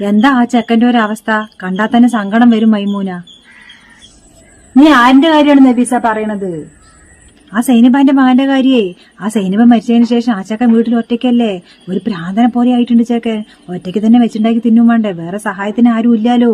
എന്താ ആ ചെക്കന്റെ ഒരു അവസ്ഥ കണ്ടാ തന്നെ സങ്കടം വരും മൈമൂന. നീ ആരുടെ കാര്യമാണ് നബീസ പറയണത്? ആ സൈനിബാന്റെ മകന്റെ കാര്യേ. ആ സൈനിബ മരിച്ചതിന് ശേഷം ആ ചക്കൻ വീട്ടിൽ ഒറ്റയ്ക്കല്ലേ? ഒരു പ്രാന്തനെ പോലെ ആയിട്ടുണ്ട് ചേക്കൻ. ഒറ്റയ്ക്ക് തന്നെ വെച്ചിണ്ടാക്കി തിന്നും വേറെ സഹായത്തിന് ആരും ഇല്ലാലോ?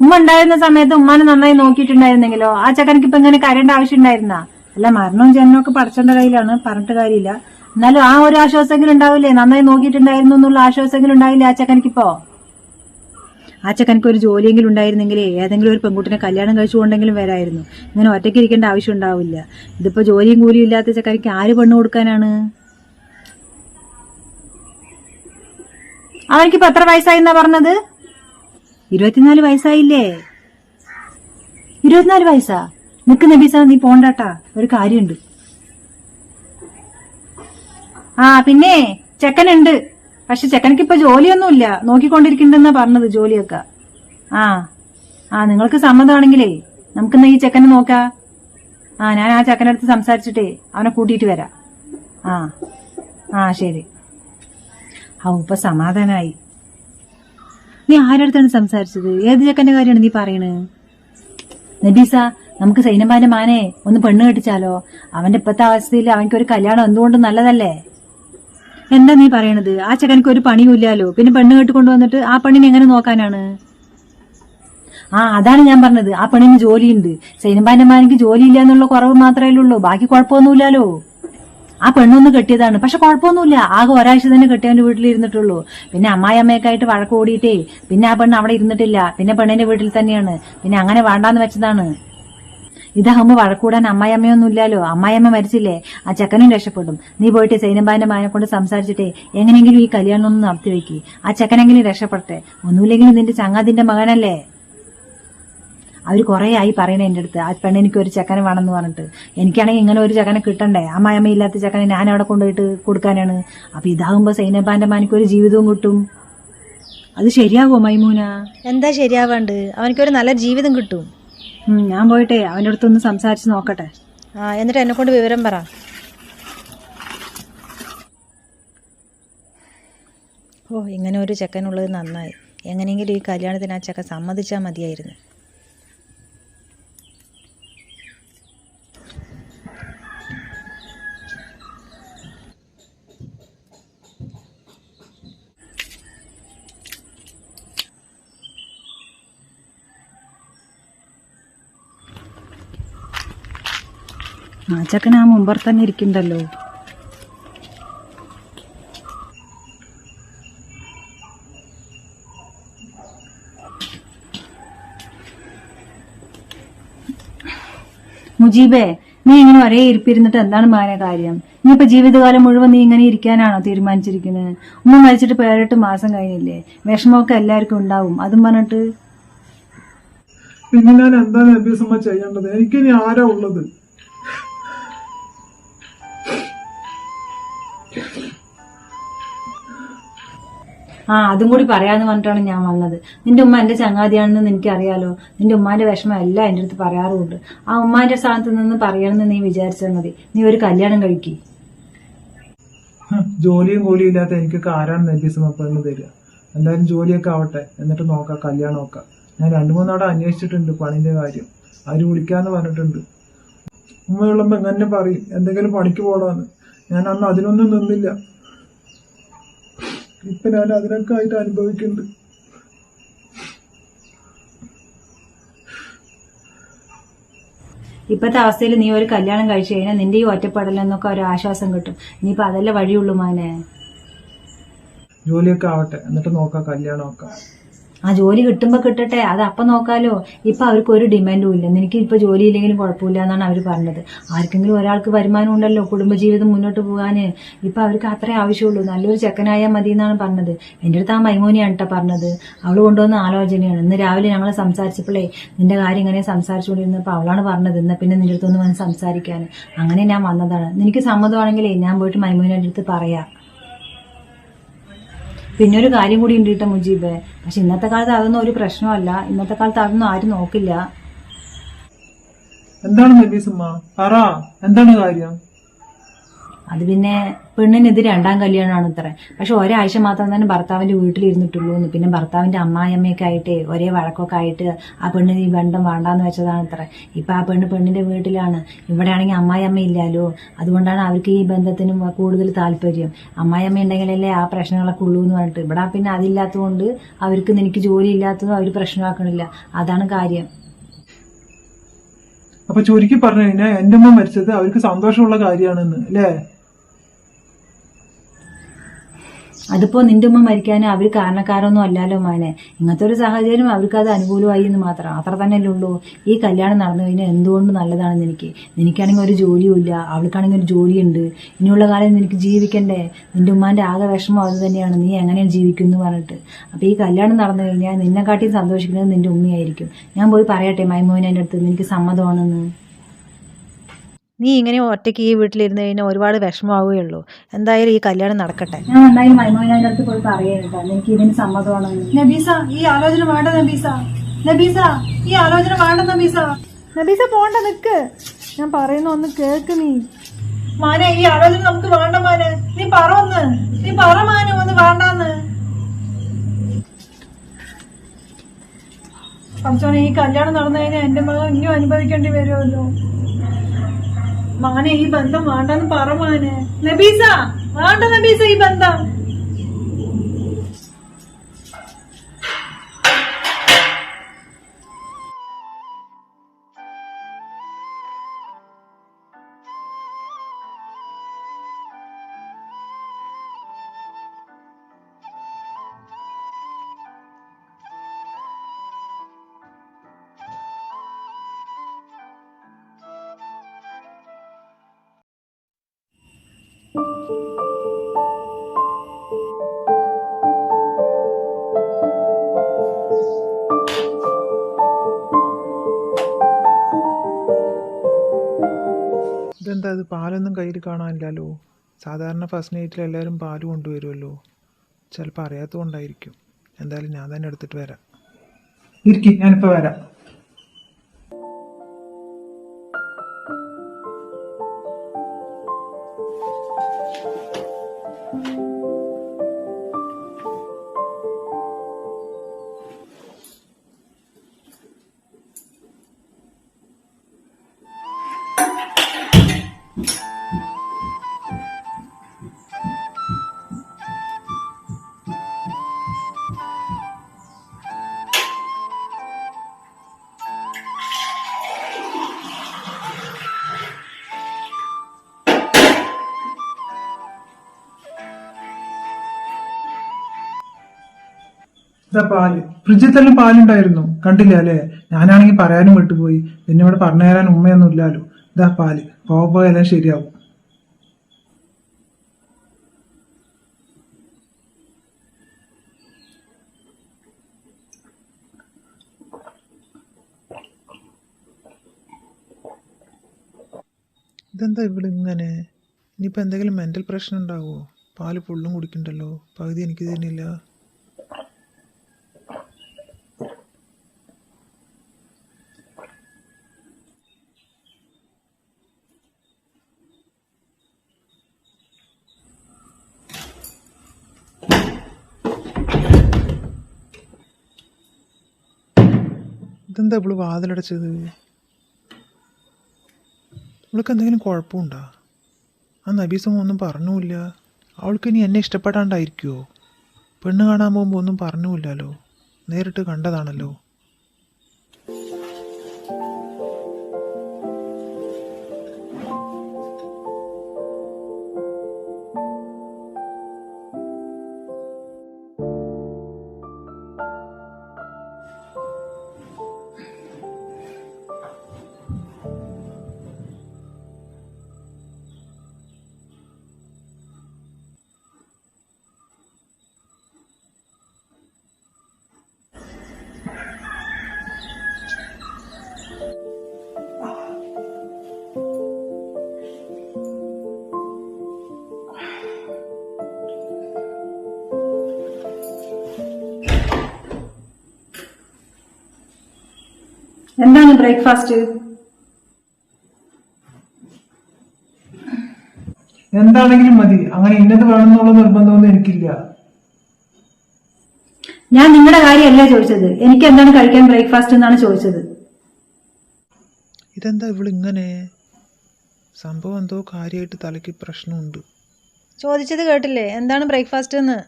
ഉമ്മ ഉണ്ടായിരുന്ന സമയത്ത് ഉമ്മാനെ നന്നായി നോക്കിയിട്ടുണ്ടായിരുന്നെങ്കിലോ? ആ ചക്കനക്ക് ഇപ്പൊ ഇങ്ങനെ കരേണ്ട ആവശ്യം ഉണ്ടായിരുന്ന അല്ല മരണവും ജനനവും ഒക്കെ പഠിച്ചേണ്ട കയ്യിലാണ് പറഞ്ഞിട്ട് കാര്യമില്ല. എന്നാലും ആ ഒരു ആശ്വാസമെങ്കിലും ഉണ്ടാവില്ലേ? നന്നായി നോക്കിയിട്ടുണ്ടായിരുന്നു എന്നുള്ള ആശ്വാസമെങ്കിലും ഉണ്ടാവില്ലേ ആ ചെക്കനക്കിപ്പോ ഒരു ജോലിയെങ്കിലും ഉണ്ടായിരുന്നെങ്കിൽ ഏതെങ്കിലും ഒരു പെൺകുട്ടിനെ കല്യാണം കഴിച്ചുകൊണ്ടെങ്കിലും വരായിരുന്നു. ഇങ്ങനെ ഒറ്റയ്ക്ക് ഇരിക്കേണ്ട ആവശ്യം ഉണ്ടാവില്ല. ഇതിപ്പോ ജോലിയും കൂലിയും ഇല്ലാത്ത ചക്കനക്ക് ആര് പെണ്ണ് കൊടുക്കാനാണ്? അവനിക്കിപ്പോ എത്ര വയസ്സായി വയസ്സായിന്നാ പറഞ്ഞത്? ഇരുപത്തിനാല് വയസ്സായില്ലേ? ഇരുപത്തിനാല് വയസ്സാ? നിക്ക് നബീസ നീ പോണ്ടാട്ടാ. ഒരു കാര്യമുണ്ട്. ആ പിന്നെ ചെക്കനുണ്ട്. പക്ഷെ ചെക്കനക്ക് ഇപ്പൊ ജോലിയൊന്നുമില്ല. നോക്കിക്കൊണ്ടിരിക്കണ്ടെന്നാ പറഞ്ഞത് ജോലിയൊക്കെ. ആ ആ നിങ്ങൾക്ക് സമ്മതമാണെങ്കിലേ നമുക്കിന്ന് ഈ ചെക്കനെ നോക്കാ. ആ ഞാൻ ആ ചെക്കനടുത്ത് സംസാരിച്ചിട്ടേ അവനെ കൂട്ടിയിട്ട് വരാം. ആ ആ ശരി. ആ ഇപ്പൊ സമാധാനായി. നീ ആരടുത്താണ് സംസാരിച്ചത്? ഏത് ചെക്കന്റെ കാര്യമാണ് നീ പറയണ്? നബീസ നമുക്ക് സൈനമാന്റെ മാനെ ഒന്ന് പെണ്ണ് കെട്ടിച്ചാലോ? അവന്റെ ഇപ്പത്തെ അവസ്ഥയിൽ അവൻക്ക് ഒരു കല്യാണം എന്തുകൊണ്ടും നല്ലതല്ലേ? എന്താ നീ പറയണത്? ആ ചെക്കനക്ക് ഒരു പണിയുമില്ലാലോ പിന്നെ പെണ്ണ് കേട്ട് കൊണ്ടുവന്നിട്ട് ആ പെണ്ണിനെ എങ്ങനെ നോക്കാനാണ്? ആ അതാണ് ഞാൻ പറഞ്ഞത്. ആ പെണ്ണിന് ജോലിയുണ്ട്. സൈനബാന്റെ മാനിക്ക് ജോലിയില്ല എന്നുള്ള കുറവ് മാത്രമേ ഉള്ളൂ. ബാക്കി കുഴപ്പമൊന്നുമില്ലല്ലോ. ആ പെണ്ണൊന്ന് കെട്ടിയതാണ്. പക്ഷെ കുഴപ്പമൊന്നുമില്ല. ആകെ ഒരാഴ്ച തന്നെ കെട്ടിയവന്റെ വീട്ടിൽ ഇരുന്നിട്ടുള്ളൂ പിന്നെ അമ്മായി അമ്മയൊക്കെയായിട്ട് വഴക്ക് പിന്നെ ആ പെണ്ണ് അവിടെ ഇരുന്നിട്ടില്ല. പിന്നെ പെണ്ണിന്റെ വീട്ടിൽ തന്നെയാണ്. പിന്നെ അങ്ങനെ വേണ്ടാന്ന് വെച്ചതാണ്. ഇതാകുമ്പോ വഴക്കൂടാൻ അമ്മായിയമ്മയൊന്നും ഇല്ലല്ലോ അമ്മായിയമ്മ മരിച്ചില്ലേ? ആ ചെക്കനും രക്ഷപ്പെടും. നീ പോയിട്ട് സൈനബാന്റെ മാനെ കൊണ്ട് സംസാരിച്ചിട്ടേ എങ്ങനെയെങ്കിലും ഈ കല്യാണം ഒന്ന് നടത്തി വെക്കി ആ ചെക്കനെങ്കിലും രക്ഷപ്പെടട്ടെ. ഒന്നുമില്ലെങ്കിലും നിന്റെ ചങ്ങാതിന്റെ മകനല്ലേ? അവർ കുറെ ആയി പറയണേ എന്റെ അടുത്ത്. ആ പെണ്ണ് എനിക്ക് ഒരു ചെക്കനെ വേണമെന്ന് പറഞ്ഞിട്ട്. എനിക്കാണെങ്കിൽ ഇങ്ങനെ ഒരു ചെക്കനെ കിട്ടണ്ടേ? അമ്മായിയമ്മ ഇല്ലാത്ത ചെക്കനെ ഞാൻ അവിടെ കൊണ്ടുപോയിട്ട് കൊടുക്കാനാണ്. അപ്പൊ ഇതാകുമ്പോ സൈനബാന്റെ മാനിക്ക് ഒരു ജീവിതവും കിട്ടും. അത് ശരിയാകുമോ മൈമൂന? എന്താ ശരിയാവാണ്ട്? അവനക്കൊരു നല്ല ജീവിതം കിട്ടും. ഞാൻ പോയിട്ടെ അവന്റെ അടുത്തൊന്ന് സംസാരിച്ച് നോക്കട്ടെ. ആ എന്നിട്ട് എന്നെ കൊണ്ട് വിവരം പറ. ഓ ഇങ്ങനെ ഒരു ചെക്കനുള്ളത് നന്നായി. എങ്ങനെയെങ്കിലും ഈ കല്യാണത്തിന് ആ ചെക്കൻ സമ്മതിച്ചാൽ മതിയായിരുന്നു. ആ ചെക്കൻ ആ മുമ്പർ തന്നെ ഇരിക്കണ്ടല്ലോ മുജീബേ നീ ഇങ്ങനെ ഒരേ ഇരിപ്പിരുന്നിട്ട് എന്താണ് മാന കാര്യം? നീ ഇപ്പൊ ജീവിതകാലം മുഴുവൻ നീ ഇങ്ങനെ ഇരിക്കാനാണോ തീരുമാനിച്ചിരിക്കുന്നത്? ഉമ്മ മരിച്ചിട്ട് പേരെട്ട് മാസം കഴിഞ്ഞില്ലേ? വിഷമമൊക്കെ എല്ലാവർക്കും ഉണ്ടാവും അതും പറഞ്ഞിട്ട്. പിന്നെ ഞാൻ എന്താണ് നബീസമ്മ ചെയ്യേണ്ടത്? എനിക്ക് ഇനി ആരാ ഉള്ളത്? ആ അതും കൂടി പറയാന്ന് പറഞ്ഞിട്ടാണ് ഞാൻ വന്നത്. നിന്റെ ഉമ്മ എന്റെ ചങ്ങാതിയാണെന്ന് നിനക്ക് അറിയാലോ നിന്റെ ഉമ്മാന്റെ വിഷമം എല്ലാം എന്റെ അടുത്ത് പറയാറുണ്ട് ആ ഉമ്മാന്റെ സ്ഥാനത്ത് നിന്ന് പറയണമെന്ന് നീ വിചാരിച്ചാൽ മതി. നീ ഒരു കല്യാണം കഴിക്കി. ജോലിയും കൂലിയും ഇല്ലാത്ത എനിക്കൊക്കെ ആരാണ് നബീസമ്മ പെണ്ണ് തരിക? എന്തായാലും ജോലിയൊക്കെ ആവട്ടെ. എന്നിട്ട് നോക്കാം കല്യാണം നോക്കാം. ഞാൻ രണ്ടു മൂന്നവിടെ അന്വേഷിച്ചിട്ടുണ്ട് പണിന്റെ കാര്യം. ആര് വിളിക്കാന്ന് പറഞ്ഞിട്ടുണ്ട്. ഉമ്മയുള്ളപ്പോ എങ്ങനെ പറയും എന്തെങ്കിലും പണിക്ക് പോടാന്ന് ഞാൻ അന്ന് അതിനൊന്നും നിന്നില്ല. ഇപ്പൊ ഞാൻ അതിനൊക്കെ ആയിട്ട് അനുഭവിക്കുന്നുണ്ട്. ഇപ്പത്തെ അവസ്ഥയിൽ നീ ഒരു കല്യാണം കഴിച്ചു കഴിഞ്ഞാൽ നിന്റെ ഈ ഒറ്റപ്പെടലെന്നൊക്കെ ഒരു ആശ്വാസം കിട്ടും. ഇനിയിപ്പോ അതല്ലേ വഴിയുള്ളൂ മാനേ? ജോലിയൊക്കെ ആവട്ടെ. എന്നിട്ട് നോക്കാം കല്യാണം നോക്കാം ആ ജോലി കിട്ടുമ്പോ കിട്ടട്ടെ അത് അപ്പൊ നോക്കാലോ. ഇപ്പൊ അവർക്ക് ഒരു ഡിമാൻഡും ഇല്ല. നിനക്ക് ഇപ്പൊ ജോലി ഇല്ലെങ്കിലും കുഴപ്പമില്ല എന്നാണ് അവർ പറഞ്ഞത്. ആർക്കെങ്കിലും ഒരാൾക്ക് വരുമാനം ഉണ്ടല്ലോ കുടുംബജീവിതം മുന്നോട്ട് പോകാന്. ഇപ്പൊ അവർക്ക് അത്രേ ആവശ്യമുള്ളൂ. നല്ലൊരു ചെക്കനായാൽ മതി എന്നാണ് പറഞ്ഞത്. എന്റെ അടുത്ത് ആ മൈമോനിയാണ് കേട്ടോ പറഞ്ഞത്. അവൾ കൊണ്ടുവന്ന ആലോചനയാണ്. ഇന്ന് രാവിലെ ഞങ്ങൾ സംസാരിച്ചപ്പോഴേ നിന്റെ കാര്യം ഇങ്ങനെ സംസാരിച്ചുകൊണ്ടിരുന്നപ്പോ അവളാണ് പറഞ്ഞത്. എന്നാ പിന്നെ നിന്റെ അടുത്തൊന്ന് വന്ന് സംസാരിക്കാൻ അങ്ങനെ ഞാൻ വന്നതാണ്. നിനക്ക് സമ്മതമാണെങ്കിലേ ഞാൻ പോയിട്ട് മൈമോനിയുടെ അടുത്ത് പറയാം. പിന്നെ ഒരു കാര്യം കൂടി ഉണ്ട് കേട്ടോ മുജീബ്. പക്ഷെ ഇന്നത്തെ കാലത്ത് അതൊന്നും ഒരു പ്രശ്നമല്ല. ഇന്നത്തെ കാലത്ത് അതൊന്നും ആരും നോക്കില്ല. എന്താണ് നബീസമ്മ പറ. എന്താണ് കാര്യം? അത് പിന്നെ പെണ്ണിനെതിരെ രണ്ടാം കല്യാണമാണ് ഇത്ര. പക്ഷെ ഒരാഴ്ച മാത്രം തന്നെ ഭർത്താവിന്റെ വീട്ടിലിരുന്നിട്ടുള്ളൂ എന്ന് പിന്നെ ഭർത്താവിന്റെ അമ്മായിയമ്മയൊക്കെ ആയിട്ട് ഒരേ വഴക്കൊക്കെ ആയിട്ട് ആ പെണ്ണിന് ഈ ബന്ധം വേണ്ടാന്ന് വെച്ചതാണ് ഇത്ര. ഇപ്പൊ ആ പെണ്ണ് പെണ്ണിന്റെ വീട്ടിലാണ്. ഇവിടെ ആണെങ്കിൽ അമ്മായിയമ്മ ഇല്ലാലോ? അതുകൊണ്ടാണ് അവർക്ക് ഈ ബന്ധത്തിന് കൂടുതൽ താല്പര്യം. അമ്മായിയമ്മ ഉണ്ടെങ്കിലല്ലേ ആ പ്രശ്നങ്ങളൊക്കെ ഉള്ളൂ എന്ന് പറഞ്ഞിട്ട്. ഇവിടെ പിന്നെ അതില്ലാത്തതുകൊണ്ട് അവർക്ക് എനിക്ക് ജോലി ഇല്ലാത്തതും അവർ പ്രശ്നമാക്കണില്ല. അതാണ് കാര്യം. അപ്പൊ ചുരുക്കി പറഞ്ഞു കഴിഞ്ഞാൽ എന്റെ അമ്മ മരിച്ചത് അവർക്ക് സന്തോഷമുള്ള കാര്യമാണെന്ന് അല്ലേ? അതിപ്പോ നിന്റെ ഉമ്മ മരിക്കാനും അവർ കാരണക്കാരൊന്നും അല്ലല്ലോ മോനെ. ഇങ്ങനത്തെ ഒരു സാഹചര്യം അവർക്ക് അത് അനുകൂലമായി എന്ന് മാത്രം. അത്ര തന്നെയല്ലേ ഉള്ളൂ. ഈ കല്യാണം നടന്നു കഴിഞ്ഞാൽ എന്തുകൊണ്ട് നല്ലതാണെന്ന് എനിക്ക് നിനക്കാണെങ്കിൽ ഒരു ജോലിയും ഇല്ല. അവൾക്കാണെങ്കിൽ ഒരു ജോലിയുണ്ട്. ഇനിയുള്ള കാലം നിനക്ക് ജീവിക്കണ്ടേ? നിന്റെ ഉമ്മാന്റെ ആകെ വിഷമം അത് തന്നെയാണ്. നീ എങ്ങനെയാണ് ജീവിക്കുന്നു പറഞ്ഞിട്ട്. അപ്പൊ ഈ കല്യാണം നടന്നു കഴിഞ്ഞാൽ നിന്നെക്കാട്ടി സന്തോഷിക്കുന്നത് നിന്റെ ഉമ്മയായിരിക്കും. ഞാൻ പോയി പറയട്ടെ മൈമോനെ അടുത്ത് നിനക്ക് സമ്മതമാണെന്ന്. നീ ഇങ്ങനെ ഒറ്റയ്ക്ക് ഈ വീട്ടിലിരുന്ന് കഴിഞ്ഞാൽ ഒരുപാട് വിഷമമാവുകയുള്ളൂ. എന്തായാലും ഈ കല്യാണം നടക്കട്ടെ. ഞാൻ അടുത്ത് പോയി സമ്മതമാണ് നബീസ ഈ ആലോചന വേണ്ട ഈ ആലോചന വേണ്ട പോണ്ട നിക്ക്. ഞാൻ പറയുന്ന ഒന്ന് കേക്ക് നീ. മാനെ ഈ ആലോചന നമുക്ക് വേണ്ട മാനെ. നീ പറ ഒന്ന്. നീ പറ മാനെ ഒന്ന് വേണ്ടാന്ന്. പഞ്ചോനെ ഈ കല്യാണം നടന്നു കഴിഞ്ഞാൽ എന്റെ മകൻ ഇനിയും അനുഭവിക്കേണ്ടി വരുമല്ലോ. മാനെ ഈ ബന്ധം വേണ്ടെന്ന് പറ മാനെ. നബീസ വേണ്ട നബീസ ഈ ബന്ധം. ഇത് പാലൊന്നും കയ്യിൽ കാണാനില്ലല്ലോ. സാധാരണ ഫസ്റ്റ് നൈറ്റിൽ എല്ലാവരും പാൽ കൊണ്ടുവരുമല്ലോ. ചിലപ്പോൾ അറിയാത്തതുകൊണ്ടായിരിക്കും. എന്തായാലും ഞാൻ തന്നെ എടുത്തിട്ട് വരാം. ഇരിക്കും ഞാനിപ്പോൾ വരാം. ഇതാ പാൽ. ഫ്രിഡ്ജിൽ തന്നെ പാലുണ്ടായിരുന്നു. കണ്ടില്ല അല്ലേ? ഞാനാണെങ്കിൽ പറയാനും വിട്ടുപോയി. പിന്നെ ഇവിടെ പറഞ്ഞു തരാൻ ഉമ്മയൊന്നും ഇല്ലാലോ ഇതാ പാൽ. പോയാലും ശരിയാവും. ഇതെന്താ ഇവിടെ ഇങ്ങനെ? ഇനിയിപ്പോൾ എന്തെങ്കിലും മെന്റൽ പ്രശ്നം ഉണ്ടാവുമോ പാൽ ഫുള്ളും കുടിക്കണ്ടല്ലോ. പകുതി എനിക്ക് തരുന്നില്ല. ഇതെന്താ ഇവൾ വാതിലടച്ചത്? ഇവൾക്ക് എന്തെങ്കിലും കുഴപ്പമുണ്ടോ? ആ നബീസം ഒന്നും പറഞ്ഞുമില്ല അവൾക്ക് ഇനി എന്നെ ഇഷ്ടപ്പെടാണ്ടായിരിക്കുമോ പെണ്ണ് കാണാൻ പോകുമ്പോൾ ഒന്നും പറഞ്ഞുമില്ലല്ലോ നേരിട്ട് കണ്ടതാണല്ലോ. ബ്രേക്ക്ഫാസ്റ്റ്? എന്താണെങ്കിലും മതി. അങ്ങനെ ഇന്നത് വേണമെന്നുള്ള നിർബന്ധമൊന്നും എനിക്കില്ല. ഞാൻ നിങ്ങളുടെ കാര്യമല്ല ചോദിച്ചത്. എനിക്ക് എന്താണ് കഴിക്കാൻ ബ്രേക്ക്ഫാസ്റ്റ് എന്നാണ് ചോദിച്ചത്. ഇതെന്താ ഇവളിങ്ങനെ സംഭവം എന്തോ കാര്യമായിട്ട് തലയ്ക്ക് പ്രശ്നമുണ്ട്. ചോദിച്ചത് കേട്ടില്ലേ? എന്താണ് ബ്രേക്ക്ഫാസ്റ്റ് എന്ന്?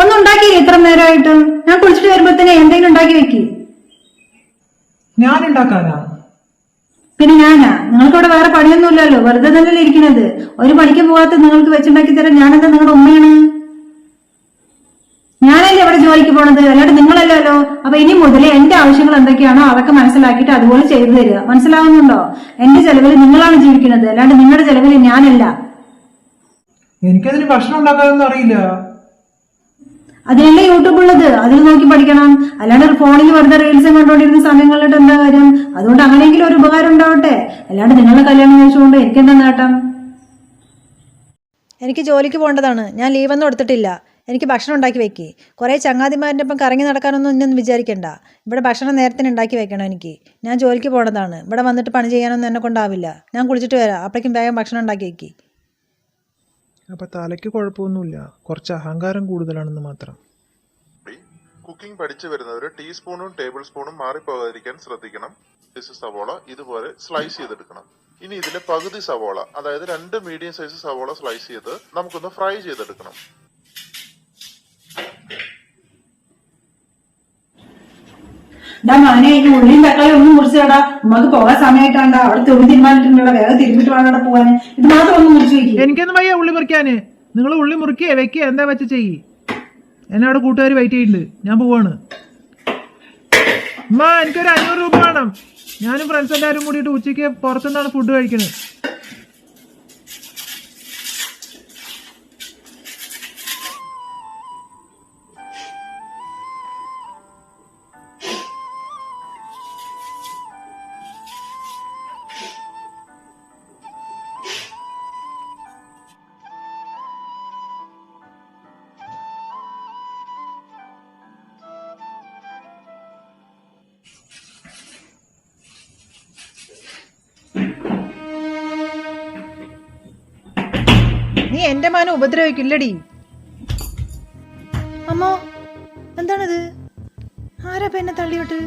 ഒന്നും ഉണ്ടാക്കിയില്ല ഇത്ര നേരമായിട്ട് ഞാൻ കുളിച്ചിട്ട് വരുമ്പോഴത്തേനെ എന്തെങ്കിലും ഉണ്ടാക്കി വെക്കി. ഞാൻ ഉണ്ടാക്കാനാ പിന്നെ ഞാനാ? നിങ്ങൾക്ക് നിങ്ങൾക്കിവിടെ വേറെ പണിയൊന്നുമില്ലല്ലോ. വെറുതെ തന്നെയല്ലേ ഇരിക്കണത്. ഒരു പണിക്ക് പോകാത്ത നിങ്ങൾക്ക് വെച്ചുണ്ടാക്കി തരാൻ ഞാനെന്താ നിങ്ങളുടെ ഉമ്മയാണ്? ഞാനല്ലേ ഇവിടെ ജോലിക്ക് പോണത്? അല്ലാണ്ട് നിങ്ങളല്ലല്ലോ? അപ്പൊ ഇനി മുതൽ എന്റെ ആവശ്യങ്ങൾ എന്തൊക്കെയാണോ അതൊക്കെ മനസ്സിലാക്കിയിട്ട് അതുപോലെ ചെയ്തു തരിക. മനസ്സിലാവുന്നുണ്ടോ? എന്റെ ചെലവിൽ നിങ്ങളാണ് ജീവിക്കുന്നത്. അല്ലാണ്ട് നിങ്ങളുടെ ചെലവിൽ ഞാനല്ല. എനിക്കതിന് ഭക്ഷണം ഉണ്ടാക്കാനൊന്നും അറിയില്ല. അതിനല്ലേ യൂട്യൂബ് ഉള്ളത്? അതിൽ നോക്കി പഠിക്കണം. അല്ലാണ്ട് ഒരു ഫോണിൽ വെറുതെ റീൽസും കണ്ടുകൊണ്ടിരുന്ന സമയങ്ങളിലിട്ട് എന്താ കാര്യം? അതുകൊണ്ട് അങ്ങനെയെങ്കിലും ഒരു ഉപകാരം ഉണ്ടാവട്ടെ. അല്ലാണ്ട് നിങ്ങളെ കല്യാണം കഴിച്ചുകൊണ്ട് എനിക്കെന്താ നേട്ടം? എനിക്ക് ജോലിക്ക് പോകേണ്ടതാണ്. ഞാൻ ലീവൊന്നും എടുത്തിട്ടില്ല. എനിക്ക് ഭക്ഷണം ഉണ്ടാക്കി വെക്കി. കുറേ ചങ്ങാതിമാരുടെ ഒപ്പം കറങ്ങി നടക്കാനൊന്നും ഇന്നൊന്നും വിചാരിക്കണ്ട. ഇവിടെ ഭക്ഷണം നേരത്തിന് ഉണ്ടാക്കി വെക്കണം എനിക്ക്. ഞാൻ ജോലിക്ക് പോകേണ്ടതാണ്. ഇവിടെ വന്നിട്ട് പണി ചെയ്യാനൊന്നും എന്നെ കൊണ്ടാവില്ല. ഞാൻ കുളിച്ചിട്ട് വരാം. അപ്പോഴേക്കും വേഗം ഭക്ഷണം ഉണ്ടാക്കി വെക്ക്. അപ്പൊ തലയ്ക്ക് കുഴപ്പമൊന്നുമില്ല. കുറച്ച് അഹങ്കാരം കൂടുതലാണെന്ന് മാത്രം. കുക്കിംഗ് പഠിച്ചു വരുന്നവർ ടീസ്പൂണും ടേബിൾ സ്പൂണും മാറിപ്പോകാതിരിക്കാൻ ശ്രദ്ധിക്കണം. സൈസ് സവോള. ഇതുപോലെ സ്ലൈസ് ചെയ്തെടുക്കണം. ഇനി ഇതിലെ പകുതി സവോള അതായത് രണ്ട് മീഡിയം സൈസ് സവോള സ്ലൈസ് ചെയ്ത് നമുക്കൊന്ന് ഫ്രൈ ചെയ്തെടുക്കണം. ഡാ മകനെ ഈ ഉള്ളിയും തക്കാളി ഒന്നും മുറിച്ചടാ. നമുക്ക് പോകാൻ സമയമായിട്ടാണ്ടാ അവിടെ തൊഴിൽ തീരുമാനിച്ചിട്ടുണ്ടോ വേഗം തിരുമ്പിട്ട് വേണം പോകാൻ ഇത് മാത്രം ഒന്ന് മുറിച്ചു വെക്കും. എനിക്കൊന്നും വയ്യ ഉള്ളി മുറിക്കാന്. നിങ്ങൾ ഉള്ളി മുറിക്കേ വെക്കേ. എന്താ വെച്ച് ചെയ്യ്? എന്നെ അവിടെ കൂട്ടുകാർ വെയിറ്റ് ചെയ്യുന്നുണ്ട് ഞാൻ പോവാണ്. അമ്മ എനിക്കൊരു അഞ്ഞൂറ് രൂപ വേണം. ഞാനും ഫ്രണ്ട്സ് എല്ലാവരും കൂടിയിട്ട് ഉച്ചയ്ക്ക് പുറത്തുനിന്നാണ് ഫുഡ് കഴിക്കുന്നത് നീ എന്റെ മാനം ഉപദ്രവിക്കില്ലടി. അമ്മോ എന്താണിത്? ആരാ എന്നെ ഇവിടെ